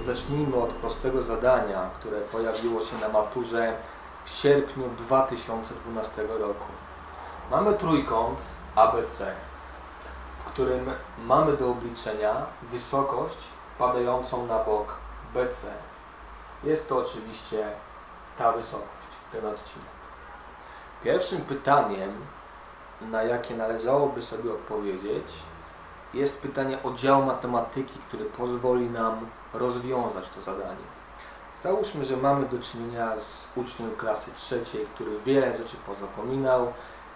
Zacznijmy od prostego zadania, które pojawiło się na maturze w sierpniu 2012 roku. Mamy trójkąt ABC, w którym mamy do obliczenia wysokość padającą na bok BC. Jest to oczywiście ta wysokość, ten odcinek. Pierwszym pytaniem, na jakie należałoby sobie odpowiedzieć, jest pytanie o dział matematyki, który pozwoli nam rozwiązać to zadanie. Załóżmy, że mamy do czynienia z uczniem klasy trzeciej, który wiele rzeczy pozapominał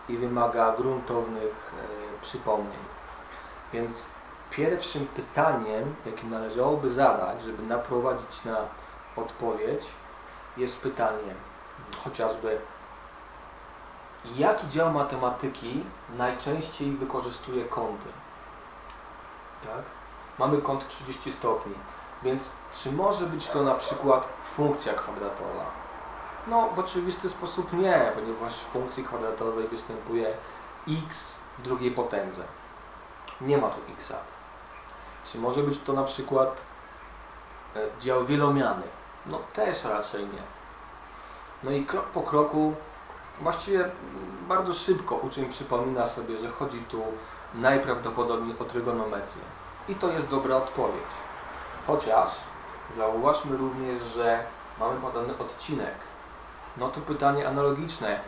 i wymaga gruntownych e, przypomnień. Więc pierwszym pytaniem, jakie należałoby zadać, żeby naprowadzić na odpowiedź, jest pytanie chociażby, jaki dział matematyki najczęściej wykorzystuje kąty? Tak? Mamy kąt 30 stopni, więc czy może być to na przykład funkcja kwadratowa? No, w oczywisty sposób nie, ponieważ w funkcji kwadratowej występuje x w drugiej potędze. Nie ma tu x. Czy może być to na przykład e, dział wielomiany? No też raczej nie. No i krok po kroku, właściwie bardzo szybko uczeń przypomina sobie, że chodzi tu najprawdopodobniej o trygonometrię. I to jest dobra odpowiedź. Chociaż zauważmy również, że mamy podany odcinek. No to pytanie analogiczne.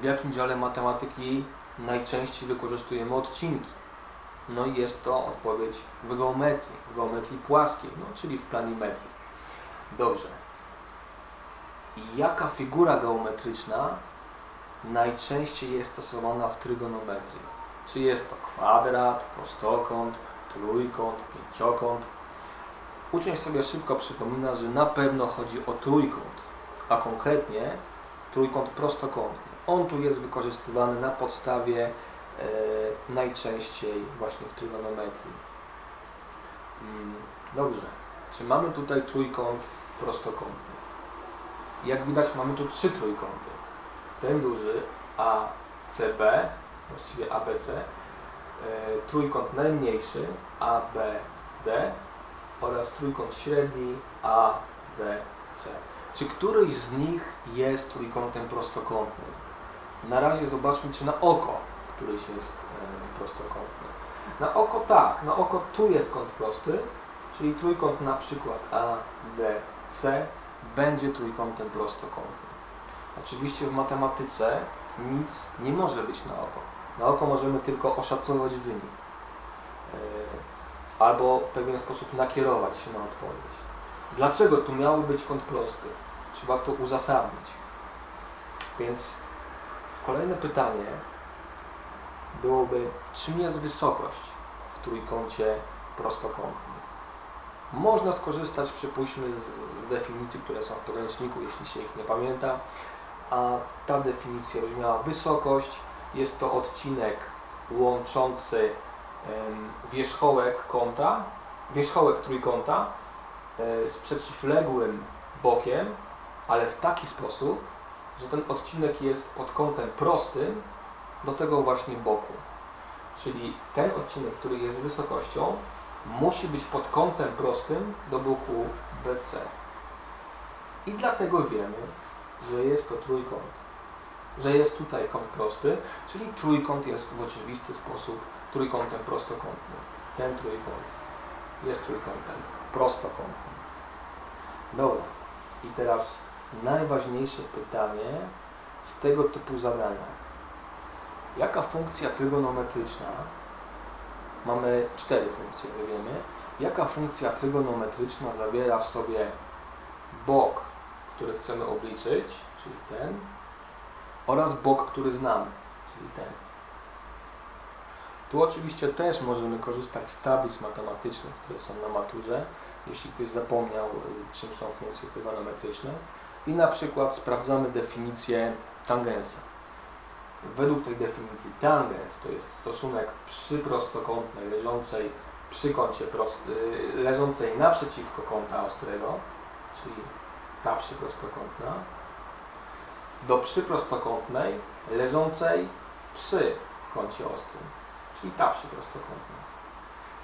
W jakim dziale matematyki najczęściej wykorzystujemy odcinki? No i jest to odpowiedź w geometrii, w geometrii płaskiej, no, czyli w planimetrii. Dobrze. Jaka figura geometryczna najczęściej jest stosowana w trygonometrii? Czy jest to kwadrat, prostokąt, trójkąt, pięciokąt? Uczeń sobie szybko przypomina, że na pewno chodzi o trójkąt, a konkretnie trójkąt prostokątny. On tu jest wykorzystywany na podstawie e, najczęściej właśnie w trygonometrii. Mm, Dobrze. Czy mamy tutaj trójkąt prostokątny? Jak widać mamy tu trzy trójkąty. Ten duży ACB, właściwie ABC, e, trójkąt najmniejszy ABD oraz trójkąt średni ABC. Czy któryś z nich jest trójkątem prostokątnym? Na razie zobaczmy, czy na oko któryś jest e, prostokątny. Na oko tak, na oko tu jest kąt prosty, czyli trójkąt na przykład ABC będzie trójkątem prostokątnym. Oczywiście w matematyce nic nie może być na oko. Na oko możemy tylko oszacować wynik. E, Albo w pewien sposób nakierować się na odpowiedź. Dlaczego tu miały być kąt prosty? Trzeba to uzasadnić. Więc kolejne pytanie byłoby, czym jest wysokość w trójkącie prostokątnym? Można skorzystać, przypuśćmy, z, z definicji, które są w podręczniku, jeśli się ich nie pamięta. A ta definicja brzmiała wysokość. Jest to odcinek łączący wierzchołek kąta, wierzchołek trójkąta e, z przeciwległym bokiem, ale w taki sposób, że ten odcinek jest pod kątem prostym do tego właśnie boku. Czyli ten odcinek, który jest wysokością, musi być pod kątem prostym do boku BC. I dlatego wiemy, że jest to trójkąt. Że jest tutaj kąt prosty, czyli trójkąt jest w oczywisty sposób trójkątem prostokątnym. Ten trójkąt jest trójkątem prostokątnym. Dobra. I teraz najważniejsze pytanie w tego typu zadaniach. Jaka funkcja trygonometryczna, mamy cztery funkcje, wiemy, jaka funkcja trygonometryczna zawiera w sobie bok, który chcemy obliczyć, czyli ten, oraz bok, który znamy, czyli ten. Tu oczywiście też możemy korzystać z tablic matematycznych, które są na maturze, jeśli ktoś zapomniał, y, czym są funkcje trygonometryczne. I na przykład sprawdzamy definicję tangensa. Według tej definicji tangens to jest stosunek przyprostokątnej leżącej przy kącie prosty, leżącej naprzeciwko kąta ostrego, czyli ta przyprostokątna, do przyprostokątnej leżącej przy kącie ostrym, czyli ta przyprostokątna.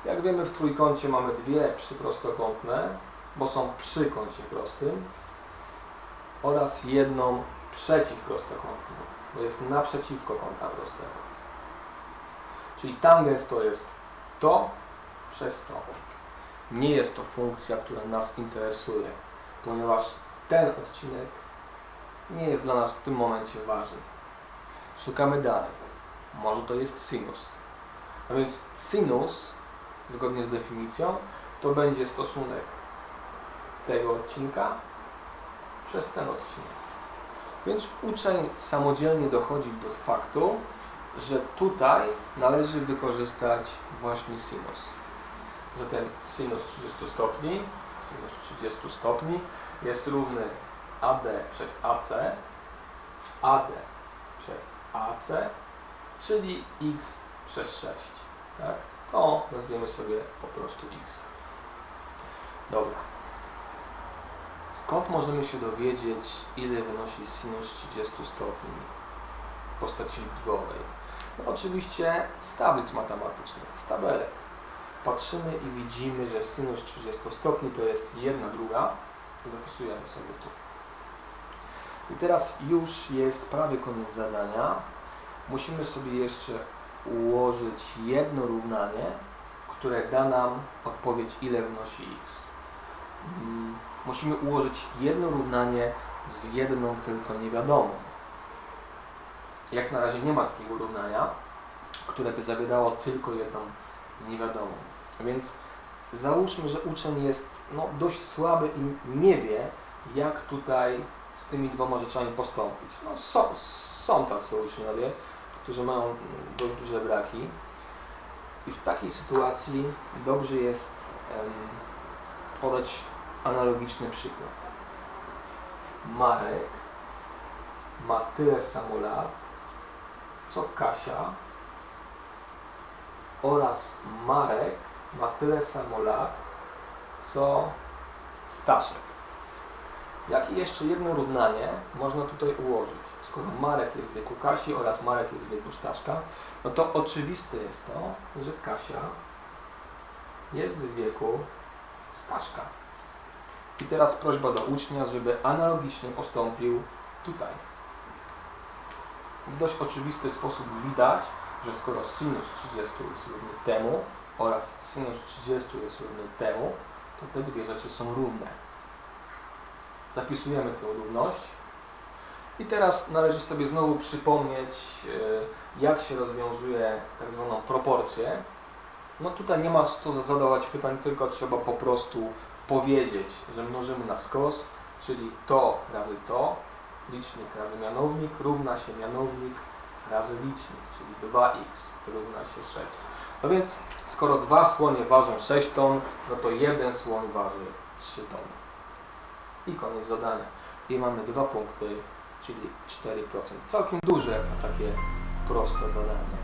Jak wiemy w trójkącie mamy dwie przyprostokątne, bo są przy kącie prostym oraz jedną przeciw prostokątną, bo jest naprzeciwko kąta prostego. Czyli tangens to jest to przez to. Nie jest to funkcja, która nas interesuje, ponieważ ten odcinek nie jest dla nas w tym momencie ważny. Szukamy dalej. Może to jest sinus. A więc sinus, zgodnie z definicją, to będzie stosunek tego odcinka przez ten odcinek. Więc uczeń samodzielnie dochodzi do faktu, że tutaj należy wykorzystać właśnie sinus. Zatem sinus 30 stopni, sinus 30 stopni jest równy AD przez AC AD przez AC, czyli x przez 6. Tak? To nazwiemy sobie po prostu x. Dobra. Skąd możemy się dowiedzieć, ile wynosi sinus 30 stopni w postaci liczbowej? No oczywiście z tablic matematycznych, z tabelek. Patrzymy i widzimy, że sinus 30 stopni to jest 1 druga. Zapisujemy sobie tu. I teraz już jest prawie koniec zadania. Musimy sobie jeszcze ułożyć jedno równanie, które da nam odpowiedź, ile wynosi x. Mm, Musimy ułożyć jedno równanie z jedną tylko niewiadomą. Jak na razie nie ma takiego równania, które by zawierało tylko jedną niewiadomą. Więc załóżmy, że uczeń jest no, dość słaby i nie wie, jak tutaj z tymi dwoma rzeczami postąpić. No, są, są tacy uczniowie, którzy mają dość duże braki i w takiej sytuacji dobrze jest em, podać analogiczny przykład. Marek ma tyle samo lat, co Kasia oraz Marek ma tyle samo lat, co Staszek. Jakie jeszcze jedno równanie można tutaj ułożyć? Skoro Marek jest w wieku Kasi oraz Marek jest w wieku Staszka, no to oczywiste jest to, że Kasia jest w wieku Staszka. I teraz prośba do ucznia, żeby analogicznie postąpił tutaj. W dość oczywisty sposób widać, że skoro sinus 30 jest równy temu oraz sinus 30 jest równy temu, to te dwie rzeczy są równe. Zapisujemy tę równość. I teraz należy sobie znowu przypomnieć, e, jak się rozwiązuje tak zwaną proporcję. No tutaj nie ma co zadawać pytań, tylko trzeba po prostu powiedzieć, że mnożymy na skos, czyli to razy to, licznik razy mianownik równa się mianownik razy licznik, czyli 2x równa się 6. No więc skoro dwa słonie ważą 6 ton, no to jeden słoń waży 3 tony. I koniec zadania. I mamy dwa punkty, czyli 4%. Całkiem duże na takie proste zadanie.